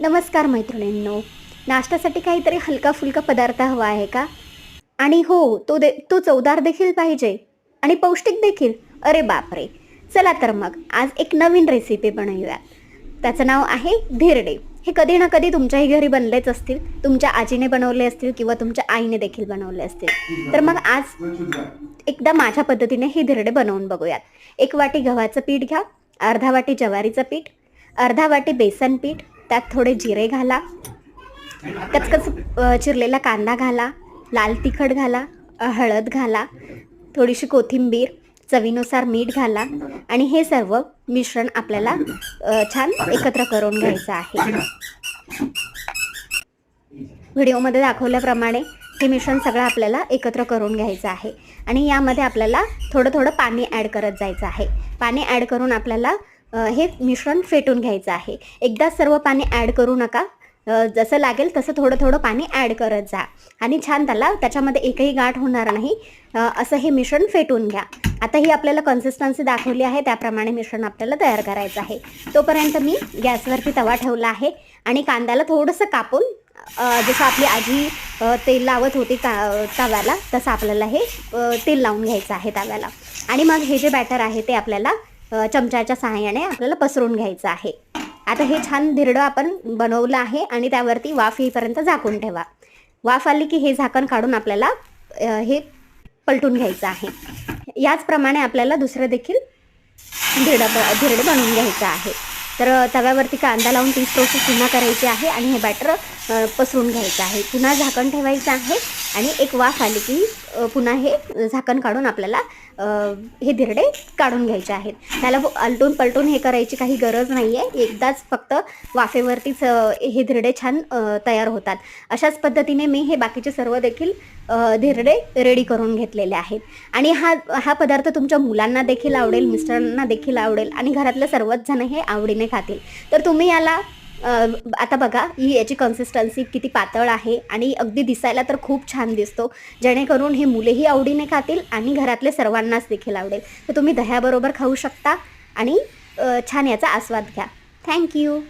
नमस्कार मैत्रिणींनो. नाश्त्यासाठी काहीतरी हलका फुलका पदार्थ हवा आहे का? आणि हो तो दे तो चवदार देखील पाहिजे. आणि पौष्टिक देखील. अरे बापरे. चला तर मग आज एक नवीन रेसिपी बनवूया. त्याचं नाव आहे धिरडे. हे कधी ना कधी तुमच्याही घरी बनलेच असतील. तुमच्या आजीने बनवले असतील किंवा तुमच्या आईने देखील बनवले असतील. तर मग आज एकदा माझ्या पद्धतीने हे धिरडे बनवून बघूयात. एक वाटी गव्हाचं पीठ घ्या अर्धा वाटी ज्वारीचं पीठ अर्धा वाटी बेसन पीठ त्यात थोडे जिरे घाला. कचकच चिरलेला कांदा घाला लाल तिखट घाला हळद घाला थोडीशी कोथिंबीर चवीनुसार मीठ घाला आणि हे सर्व मिश्रण आपल्याला छान एकत्र करून घ्यायचं आहे. व्हिडिओमध्ये दाखवल्याप्रमाणे हे मिश्रण सगळं आपल्याला एकत्र करून घ्यायचं आहे. आणि यामध्ये आपल्याला थोडं थोडं पाणी ॲड करत जायचं आहे. पाणी ॲड करून आपल्याला हे मिश्रण फेटून घ्यायचं आहे. एकदा सर्व पाणी ॲड करू नका. जसं लागेल तसं थोडं थोडं पाणी ॲड करत जा. आणि छान त्याला त्याच्यामध्ये एकही गाठ होणार नाही. असं हे मिश्रण फेटून घ्या. आता ही आपल्याला कन्सिस्टन्सी दाखवली आहे त्याप्रमाणे मिश्रण आपल्याला तयार करायचं आहे. तोपर्यंत मी गॅसवरती तवा ठेवला आहे आणि कांद्याला थोडंसं कापून जसं आपली आजी तेल लावत होती का तव्याला तसं आपल्याला हे तेल लावून घ्यायचं आहे तव्याला. आणि मग हे जे बॅटर आहे ते आपल्याला चमच्याच्या सहाय्याने आपल्याला पसरून घ्यायचं आहे. आता हे छान धिरडं आपण बनवलं आहे आणि त्यावरती वाफ येईपर्यंत झाकून ठेवा. वाफ आली की हे झाकण काढून आपल्याला हे पलटून घ्यायचं आहे. याचप्रमाणे आपल्याला दुसरं देखील धिरडं ब- बनवून घ्यायचं आहे. तर तव्यावरती कांदा लावून तीच प्रोसेस पुन्हा करायची आहे आणि हे बॅटर पसरून घ्यायचं आहे. पुन्हा झाकण ठेवायचं आहे आणि एक वाफ आली की पुन्हा हे झाकण काढून आपल्याला हे धिरडे काढून घ्यायचे आहेत. त्याला आलटून पलटून हे करायची काही गरज नाही आहे एकदाच फक्त वाफेवरतीच हे धिरडे छान तयार होतात. अशाच पद्धतीने मी हे बाकीचे सर्व देखील धिरडे रेडी करून घेतलेले आहेत. आणि हा हा पदार्थ तुमच्या मुलांना देखील आवडेल मिस्टरांना देखील आवडेल आणि घरातलं सर्वच जण हे आवडीने खातील. तर तुम्ही याला आता बघा ही याची कन्सिस्टन्सी किती पातळ आहे आणि अगदी दिसायला तर खूप छान दिसतो. जेणेकरून हे मुलेही आवडीने खातील आणि घरातले सर्वांनाच देखील आवडेल. तर तुम्ही दह्याबरोबर खाऊ शकता आणि छान याचा आस्वाद घ्या. थँक्यू